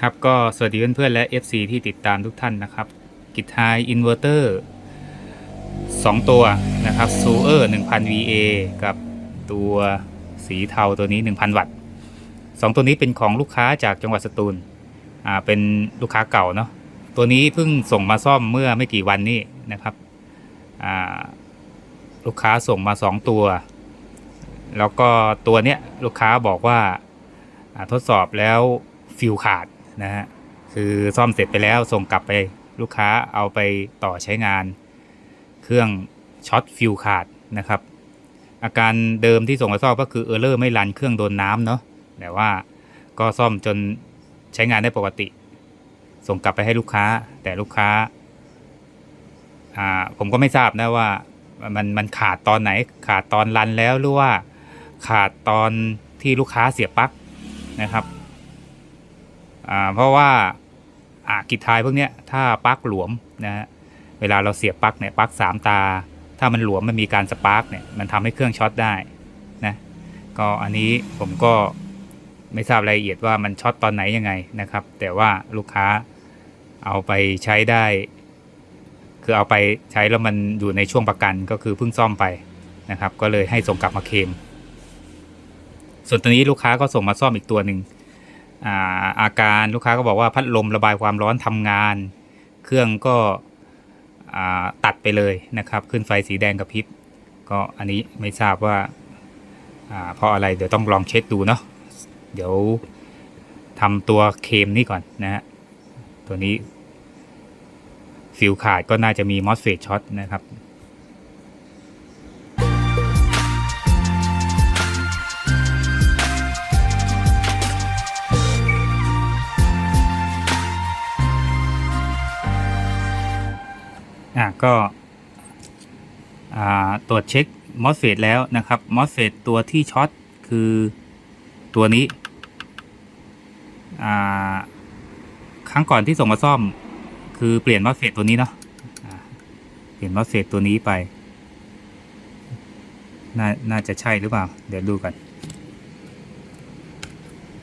ครับก็สวัสดีเพื่อนๆและ FC ที่ติดตามทุกท่านนะครับ กิจไฮอินเวอร์เตอร์2ตัวนะครับซูเออร์1000 VA กับตัวสีเทาตัวนี้ 1000 วัตต์สองตัวนี้เป็นของลูกค้าจากจังหวัดสตูลอ่าเป็นลูกค้าเก่าเนาะตัวนี้เพิ่งส่งมาซ่อมเมื่อไม่กี่วันนี้นะครับอ่าลูกค้าส่งมา 2 ตัว แล้วก็ตัวเนี้ยลูกค้าบอกว่าอ่าทดสอบแล้วฟิวขาด นะฮะคือซ่อมเสร็จไปแล้วส่งกลับไปลูกค้าเอาไปต่อใช้งาน เครื่องช็อตฟิวขาดนะครับ อาการเดิมที่ส่งมาซ่อมก็คือเออร์เลอร์ไม่รันเครื่องโดนน้ำเนาะแต่ว่าก็ซ่อมจนใช้งานได้ปกติ ส่งกลับไปให้ลูกค้า แต่ลูกค้าอ่าผมก็ไม่ทราบนะว่ามันมันขาดตอนไหนขาดตอนรันแล้วหรือว่าขาดตอนที่ลูกค้าเสียปลั๊กนะครับ เพราะว่าอ่ากิจทายพวกเนี้ยถ้าปลั๊กหลวมนะฮะเวลาเราเสียบปลั๊กเนี่ยปลั๊กสามตา ถ้ามันหลวมมันมีการสปาร์กเนี่ยมันทำให้เครื่องช็อตได้นะก็อันนี้ผมก็ไม่ทราบรายละเอียดว่ามันช็อตตอนไหนยังไงนะครับ แต่ว่าลูกค้าเอาไปใช้ได้ คือเอาไปใช้แล้วมันอยู่ในช่วงประกันก็คือเพิ่งซ่อมไปนะครับ ก็เลยให้ส่งกลับมาเคลมส่วนตัวนี้ลูกค้าก็ส่งมาซ่อมอีกตัวหนึ่ง อาอาการลูกค้าก็บอกว่าพัดลมระบายความร้อนทำงาน เครื่องก็ตัดไปเลยนะครับ ขึ้นไฟสีแดงกระพริบก็อันนี้ไม่ทราบว่าอ่าเพราะอะไรเดี๋ยวต้องลองเช็คดูเนาะเดี๋ยวทำตัวเคมนี่ก่อนนะฮะตัวนี้ฟิวขาดก็น่าจะมีมอสเฟตช็อตนะครับ อะก็ตรวจเช็คมอสเฟตแล้วนะครับมอสเฟตตัวที่ช็อตคือตัวนี้ ครั้งก่อนที่ส่งมาซ่อม คือเปลี่ยนมอสเฟตตัวนี้เนาะเปลี่ยนมอสเฟตตัวนี้ไปนน่าจะใช่หรือเปล่า เดี๋ยวดูกัน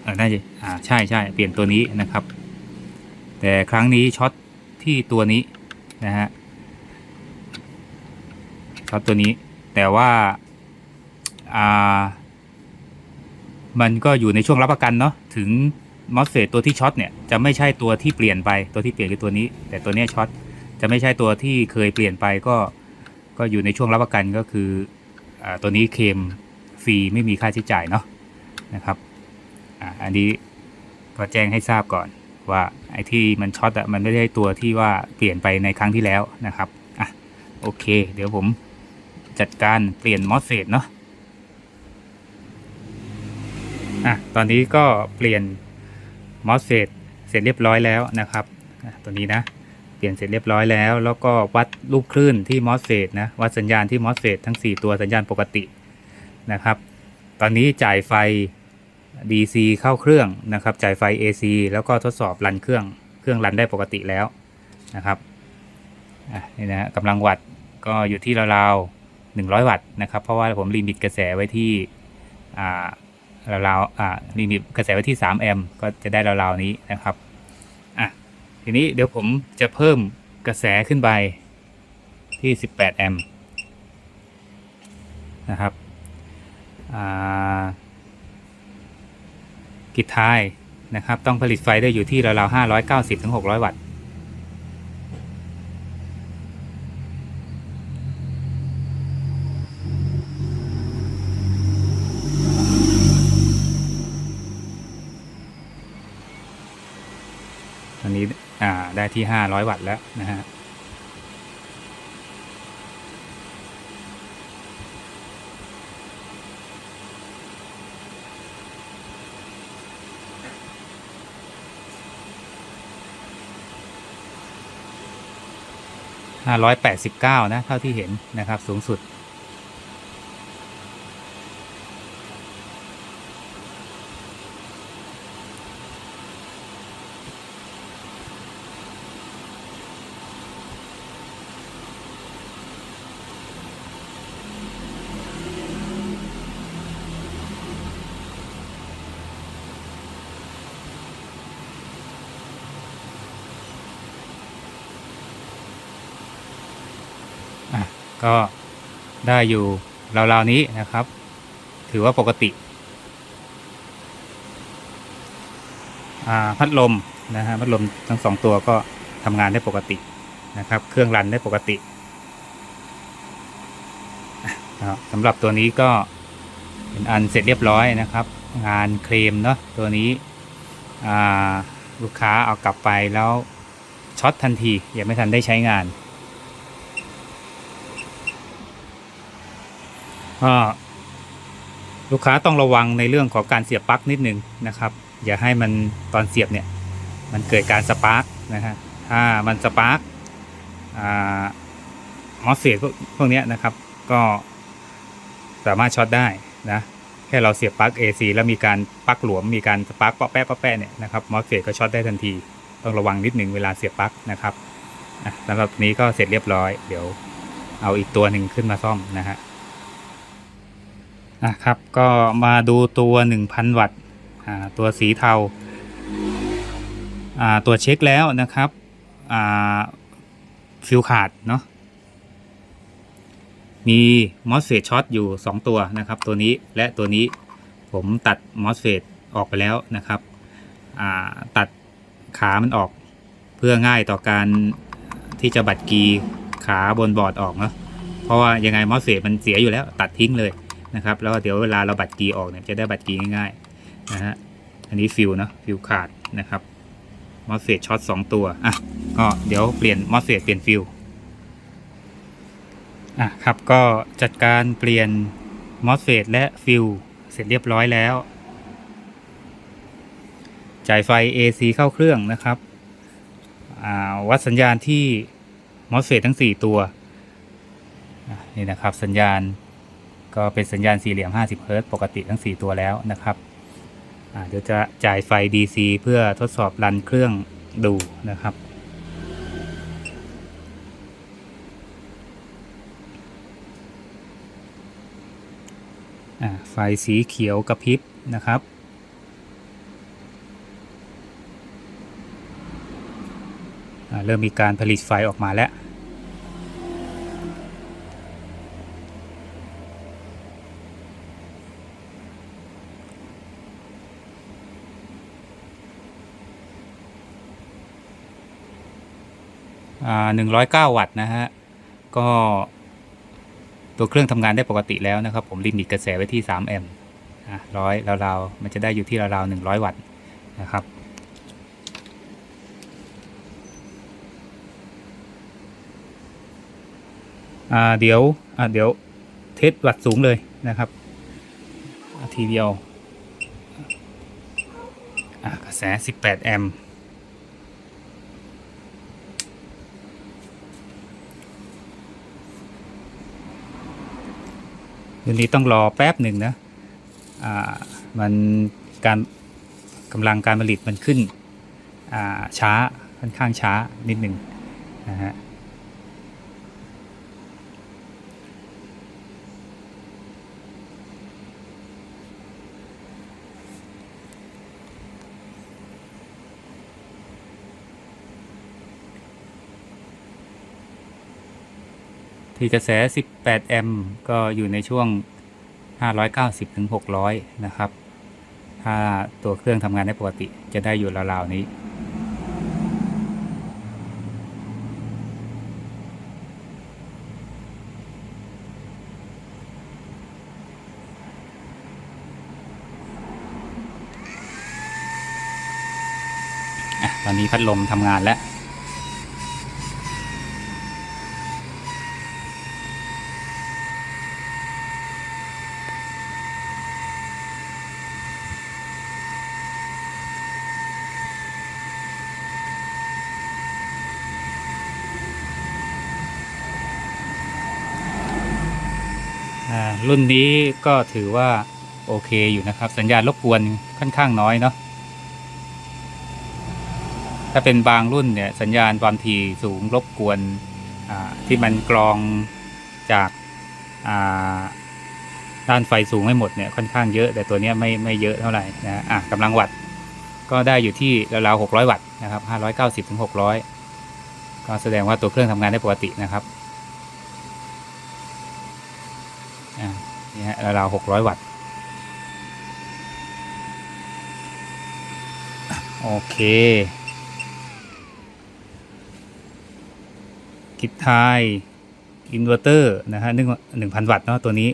เออน่าจะอ่าใช่ใช่เปลี่ยนตัวนี้นะครับ แต่ครั้งนี้ช็อตที่ตัวนี้นะฮะ ช็อตตัวนี้ แต่ว่าอ่ามันก็อยู่ในช่วงรับประกันเนาะถึงมอสเฟตตัวที่ช็อตเนี่ยจะไม่ใช่ตัวที่เปลี่ยนไปตัวที่เปลี่ยนคือตัวนี้ แต่ตัวเนี้ยช็อตจะไม่ใช่ตัวที่เคยเปลี่ยนไปก็ก็อยู่ในช่วงรับประกันก็คืออ่าตัวนี้เคมฟรีไม่มีค่าใช้จ่ายเนาะนะครับอ่าอันนี้ก็แจ้งให้ทราบก่อนว่าไอ้ที่มันช็อตอะมันไม่ได้ตัวที่ว่าเปลี่ยนไปในครั้งที่แล้วนะครับอะโอเค เดี๋ยวผม จัดการเปลี่ยนมอสเฟตเนาะอะตอนนี้ก็เปลี่ยนมอสเฟตเสร็จเรียบร้อยแล้วนะครับอะตัวนี้นะเปลี่ยนเสร็จเรียบร้อยแล้ว แล้วก็วัดลูกคลื่นที่มอสเฟตนะวัดสัญญาณที่มอสเฟตทั้ง 4 ตัวสัญญาณปกตินะครับ ตอนนี้จ่ายไฟ DC เข้าเครื่องนะครับจ่ายไฟ AC แล้วก็ทดสอบรันเครื่องเครื่องรันได้ปกติแล้วนะครับอะนี่นะฮะกำลังวัดก็อยู่ที่ราวๆ 100 วัตต์นะครับ เพราะว่าผมลิมิตกระแสไว้ที่ราวๆลิมิตกระแสไว้ที่ 3 แอมป์ก็จะได้ราวๆนี้นะครับอะทีนี้เดี๋ยวผมจะเพิ่มกระแสขึ้นไปที่ 18 แอมป์นะครับกิจท้ายนะครับ ต้องผลิตไฟได้อยู่ที่ราวๆ590ถึง600 วัตต์ ตอนนี้อ่า ได้ที่ 500 วัตต์แล้วนะฮะ589 นะ เท่าที่เห็นนะครับ สูงสุด ก็ได้อยู่ราวๆนี้นะครับ ถือว่าปกติพัดลมนะฮะพัดลมทั้งสองตัวก็ทำงานได้ปกตินะครับ เครื่องรันได้ปกติสำหรับตัวนี้ก็เป็นอันเสร็จเรียบร้อยนะครับ งานเคลมเนาะตัวนี้ลูกค้าเอากลับไปแล้วช็อตทันทียังไม่ทันได้ใช้งาน ก็ลูกค้าต้องระวังในเรื่องของการเสียบปลั๊กนิดนึงนะครับ อย่าให้มันตอนเสียบเนี่ยมันเกิดการสปาร์กนะฮะถ้ามันสปาร์กมอสเฟตพวกพวกนี้นะครับ ก็สามารถช็อตได้นะแค่เราเสียบปลั๊ก AC แล้วมีการปลั๊กหลวมมีการสปาร์กเปาะแปะเปาะแปะเนี่ยนะครับมอสเฟตก็ช็อตได้ทันที ต้องระวังนิดหนึ่งเวลาเสียบปลั๊กนะครับสำหรับนี้ก็เสร็จเรียบร้อย เดี๋ยวเอาอีกตัวหนึ่งขึ้นมาซ่อมนะฮะ อะครับก็มาดูตัว 1,000 วัตต์ตัวสีเทาตรวเช็คแล้วนะครับฟิวขาดเนาะมีมอสเฟตช็อตอยู่ 2 ตัวนะครับ ตัวนี้และตัวนี้ผมตัดมอสเฟตออกไปแล้วนะครับตัดขามันออกเพื่อง่ายต่อการที่จะบัดกีขาบนบอร์ดออกเนาะเพราะว่ายังไงมอสเฟตมันเสียอยู่แล้วตัดทิ้งเลย นะครับแล้วเดี๋ยวเวลาเราบัดกีออกเนี่ยจะได้บัดกีง่ายๆนะฮะอันนี้ฟิวเนาะฟิวขาดนะครับมอสเฟตช็อตสองตัวอะก็เดี๋ยวเปลี่ยนมอสเฟตเปลี่ยนฟิลอะครับก็จัดการเปลี่ยนมอสเฟตและฟิลเสร็จเรียบร้อยแล้ว จ่ายไฟ AC เข้าเครื่องนะครับวัดสัญญาณที่มอสเฟตทั้ง 4 ตัวนี่นะครับสัญญาณ ก็เป็นสัญญาณสี่เหลี่ยม 50เฮิรตปกติทั้ง 4 ตัวแล้วนะครับเดี๋ยวจะจ่ายไฟ DC เพื่อทดสอบรันเครื่องดูนะครับไฟสีเขียวกระพริบนะครับ เริ่มมีการผลิตไฟออกมาแล้ว หนึ่งร้อยเก้าวัตต์นะฮะ ก็ตัวเครื่องทำงานได้ปกติแล้วนะครับ ผมลิมิตกระแสไว้ที่ 3 แอมป์ร้อยราวๆมันจะได้อยู่ที่ราวๆหนึ่งร้อยวัตต์นะครับ เดี๋ยวเดี๋ยวเทสวัตต์สูงเลยนะครับ ทีเดียวกระแส 18 แอมป์ เดี๋ยวนี้ต้องรอแป๊บหนึ่งนะอ่ามันการกำลังการผลิตมันขึ้นอ่าช้าค่อนข้างช้านิดหนึ่งนะฮะ ที่กระแส 18 แอมป์ก็อยู่ในช่วง 590ถึง600 นะครับ ถ้าตัวเครื่องทำงานได้ปกติจะได้อยู่ราวๆนี้ ตอนนี้พัดลมทำงานแล้ว รุ่นนี้ก็ถือว่าโอเคอยู่นะครับ สัญญาณรบกวนค่อนข้างน้อยเนาะถ้าเป็นบางรุ่นเนี่ยสัญญาณความถี่สูงรบกวนที่มันกรองจากด้านไฟสูงไม่หมดเนี่ยค่อนข้างเยอะ แต่ตัวนี้ไม่ไม่เยอะเท่าไหร่นะอะกำลังวัตต์ก็ได้อยู่ที่ราวๆ600 วัตต์นะครับ590ถึง600 ก็แสดงว่าตัวเครื่องทำงานได้ปกตินะครับ อ่า นี่ฮะราวหกร้อยวัตต์ โอเคคิดทายอินเวอร์เตอร์นะฮะหนึ่งหนึ่งพันวัตต์เนาะตัวนี้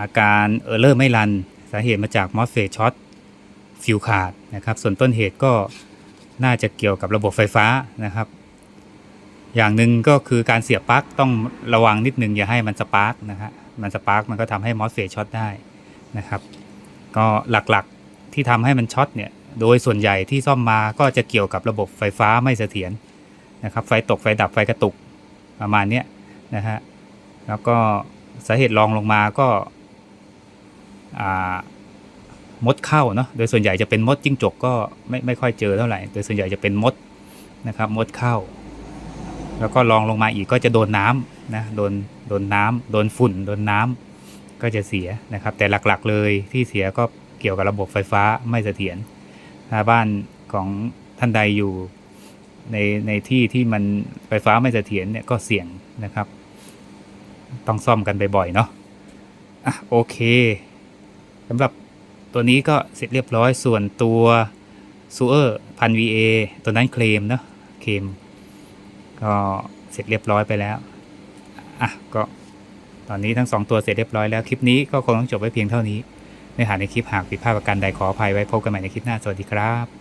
อาการเออร์เลอร์ไม่รัน สาเหตุมาจากมอสเฟตช็อตฟิวขาดนะครับ ส่วนต้นเหตุก็น่าจะเกี่ยวกับระบบไฟฟ้านะครับ อย่างหนึ่งก็คือการเสียบปลั๊กต้องระวังนิดนึงอย่าให้มันสปาร์กนะฮะ มันสปาร์กมันก็ทำให้มอสเฟตช็อตได้นะครับ ก็หลักๆที่ทำให้มันช็อตเนี่ย โดยส่วนใหญ่ที่ซ่อมมาก็จะเกี่ยวกับระบบไฟฟ้าไม่เสถียรนะครับ ไฟตกไฟดับไฟกระตุกประมาณเนี้ยนะฮะ แล้วก็สาเหตุรองลงมาก็อ่ามดเข้าเนาะ โดยส่วนใหญ่จะเป็นมดจิ้งจกก็ไม่ไม่ค่อยเจอเท่าไหร่ โดยส่วนใหญ่จะเป็นมดนะครับ มดเข้า แล้วก็รองลงมาอีกก็จะโดนน้ำนะโดนโดนน้ำโดนฝุ่น โดนน้ำก็จะเสียนะครับ แต่หลักๆเลยที่เสียก็เกี่ยวกับระบบไฟฟ้าไม่เสถียรถ้าบ้านของท่านใดอยู่ในในที่ที่มันไฟฟ้าไม่เสถียรเนี่ยก็เสี่ยงนะครับ ต้องซ่อมกันบ่อยๆเนาะอะโอเคสำหรับตัวนี้ก็เสร็จเรียบร้อยส่วนตัวซูเออร์พัน VA ตัวนั้นเคลมเนาะเคลม ก็เสร็จเรียบร้อยไปแล้วอะก็ตอนนี้ทั้งสองตัวเสร็จเรียบร้อยแล้วคลิปนี้ก็คงต้องจบไว้เพียงเท่านี้เนื้อหาในคลิปหากผิดพลาดประการใดขออภัยไว้พบกันใหม่ในคลิปหน้าสวัสดีครับ